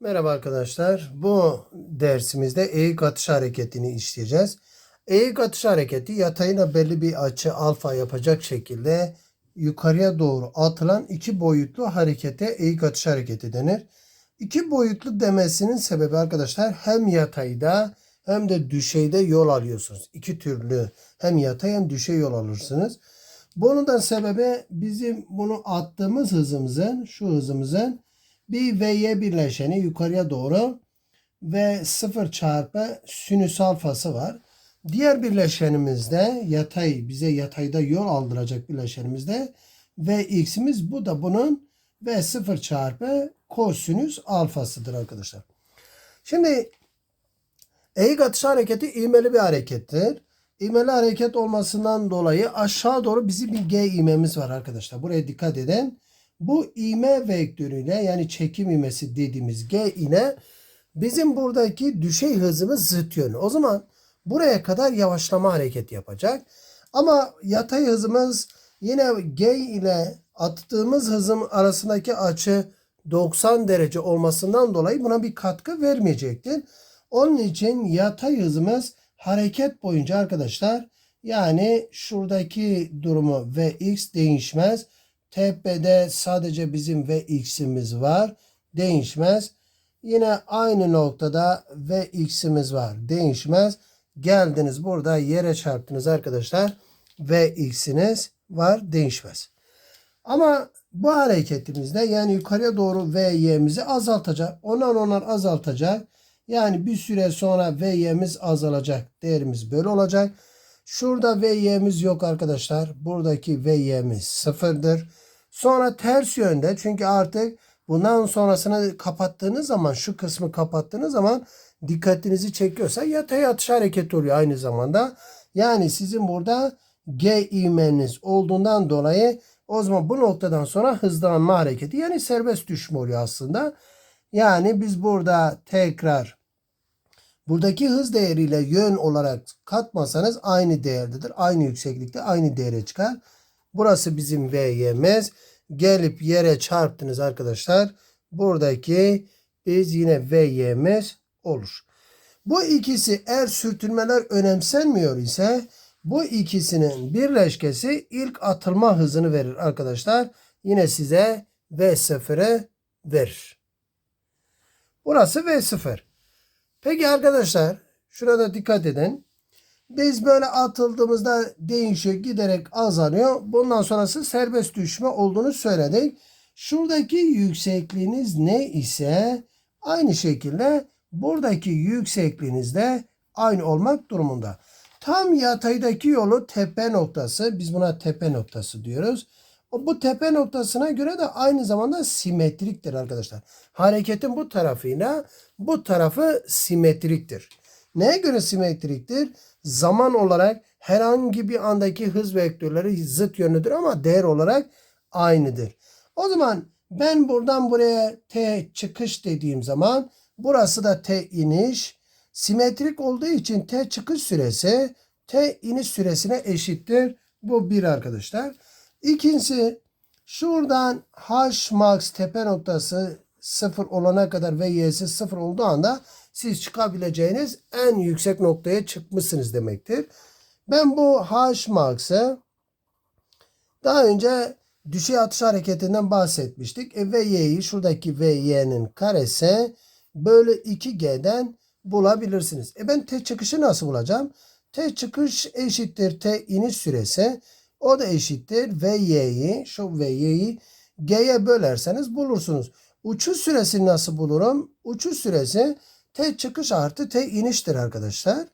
Merhaba arkadaşlar. Bu dersimizde eğik atış hareketini işleyeceğiz. Eğik atış hareketi yatayına belli bir açı alfa yapacak şekilde yukarıya doğru atılan iki boyutlu harekete eğik atış hareketi denir. İki boyutlu demesinin sebebi arkadaşlar hem yatayda hem de düşeyde yol alıyorsunuz. İki türlü hem yatay hem düşey yol alırsınız. Bunun da sebebi bizim bunu attığımız hızımızın şu hızımızın bir ve y birleşeni yukarıya doğru ve 0 çarpı sinüs alfası var. Diğer birleşenimizde yatay bize yatayda yol aldıracak birleşenimizde ve x'imiz bu da bunun ve 0 çarpı kosinüs alfasıdır arkadaşlar. Şimdi eğik atış hareketi ivmeli bir harekettir. İvmeli hareket olmasından dolayı aşağı doğru bizim bir g ivmemiz var arkadaşlar. Buraya dikkat edin. Bu ivme vektörüyle yani çekim ivmesi dediğimiz g ile bizim buradaki düşey hızımız zıt yönü. O zaman buraya kadar yavaşlama hareket yapacak. Ama yatay hızımız yine g ile attığımız hızım arasındaki açı 90 derece olmasından dolayı buna bir katkı vermeyecektir. Onun için yatay hızımız hareket boyunca arkadaşlar yani şuradaki durumu vx değişmez. Tepede sadece bizim vx'imiz var. Değişmez. Yine aynı noktada vx'imiz var. Değişmez. Geldiniz burada yere çarptınız arkadaşlar. vx'iniz var. Değişmez. Ama bu hareketimizde yani yukarıya doğru vy'mizi azaltacak. Onar onar azaltacak. Yani bir süre sonra vy'miz azalacak. Değerimiz böyle olacak. Şurada vy'miz yok arkadaşlar. Buradaki vy'miz sıfırdır. Sonra ters yönde çünkü artık bundan sonrasını kapattığınız zaman şu kısmı kapattığınız zaman dikkatinizi çekiyorsa yatay atış hareketi oluyor aynı zamanda. Yani sizin burada G ivmeniz olduğundan dolayı o zaman bu noktadan sonra hızlanma hareketi yani serbest düşme oluyor aslında. Yani biz burada tekrar buradaki hız değeriyle yön olarak katmasanız aynı değerdedir. Aynı yükseklikte aynı değere çıkar. Burası bizim V'yemiz. Gelip yere çarptınız arkadaşlar. Buradaki biz yine V'yemiz olur. Bu ikisi eğer sürtünmeler önemsenmiyor ise bu ikisinin birleşkesi ilk atılma hızını verir arkadaşlar. Yine size V0'ı verir. Burası V0. Peki arkadaşlar şurada dikkat edin. Biz böyle atıldığımızda değişiyor giderek azalıyor. Bundan sonrası serbest düşme olduğunu söyledik. Şuradaki yüksekliğiniz ne ise aynı şekilde buradaki yüksekliğiniz de aynı olmak durumunda. Tam yataydaki yolu tepe noktası biz buna tepe noktası diyoruz. Bu tepe noktasına göre de aynı zamanda simetriktir arkadaşlar. Hareketin bu tarafıyla bu tarafı simetriktir. Neye göre simetriktir? Zaman olarak herhangi bir andaki hız vektörleri zıt yönlüdür ama değer olarak aynıdır. O zaman ben buradan buraya t çıkış dediğim zaman burası da t iniş. Simetrik olduğu için t çıkış süresi t iniş süresine eşittir. Bu bir arkadaşlar. İkincisi şuradan h max tepe noktası sıfır olana kadar ve y'si sıfır olduğu anda siz çıkabileceğiniz en yüksek noktaya çıkmışsınız demektir. Ben bu h max'ı daha önce düşey atış hareketinden bahsetmiştik. E, VY'yi şuradaki VY'nin karesi böyle 2G'den bulabilirsiniz. E ben T çıkışı nasıl bulacağım? T çıkış eşittir T iniş süresi. O da eşittir VY'yi şu VY'yi G'ye bölerseniz bulursunuz. Uçuş süresini nasıl bulurum? Uçuş süresi T çıkış artı T iniştir arkadaşlar.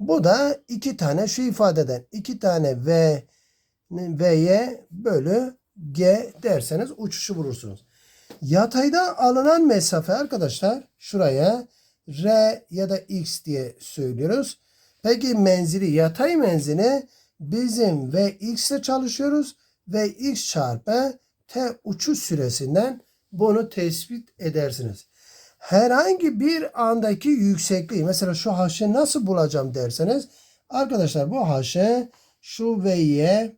Bu da iki tane şu ifadeden iki tane V V'ye bölü G derseniz uçuşu bulursunuz. Yatayda alınan mesafe arkadaşlar şuraya R ya da X diye söylüyoruz. Peki menzili yatay menzili bizim Vx ile çalışıyoruz. Vx çarpı T uçuş süresinden bunu tespit edersiniz. Herhangi bir andaki yüksekliği mesela şu h'ı nasıl bulacağım derseniz arkadaşlar bu h'ı şu v'ye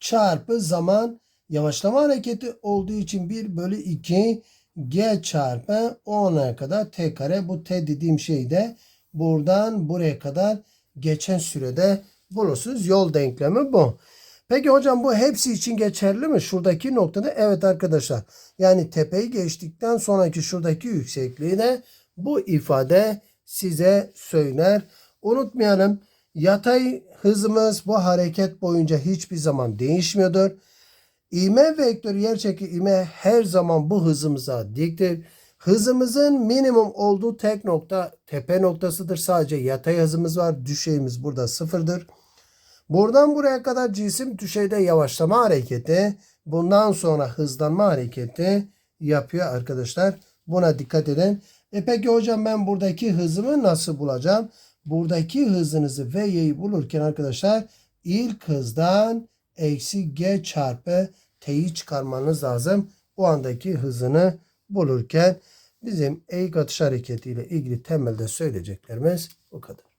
çarpı zaman yavaşlama hareketi olduğu için 1 bölü 2 G çarpı O'na kadar T kare. Bu T dediğim şey de buradan buraya kadar geçen sürede bulursunuz. Yol denklemi bu. Peki hocam bu hepsi için geçerli mi? Şuradaki noktada evet arkadaşlar. Yani tepeyi geçtikten sonraki şuradaki yüksekliği bu ifade size söyler. Unutmayalım yatay hızımız bu hareket boyunca hiçbir zaman değişmiyordur. İme vektörü yerçeki ime her zaman bu hızımıza diktir. Hızımızın minimum olduğu tek nokta tepe noktasıdır. Sadece yatay hızımız var. Düşeyimiz burada sıfırdır. Buradan buraya kadar cisim düşeyde yavaşlama hareketi, bundan sonra hızlanma hareketi yapıyor arkadaşlar. Buna dikkat edin. E peki hocam ben buradaki hızımı nasıl bulacağım? Buradaki hızınızı ve bulurken arkadaşlar ilk hızdan eksi g çarpı t'yi çıkarmanız lazım. O andaki hızını bulurken bizim eğik atış hareketiyle ilgili temelde söyleyeceklerimiz bu kadar.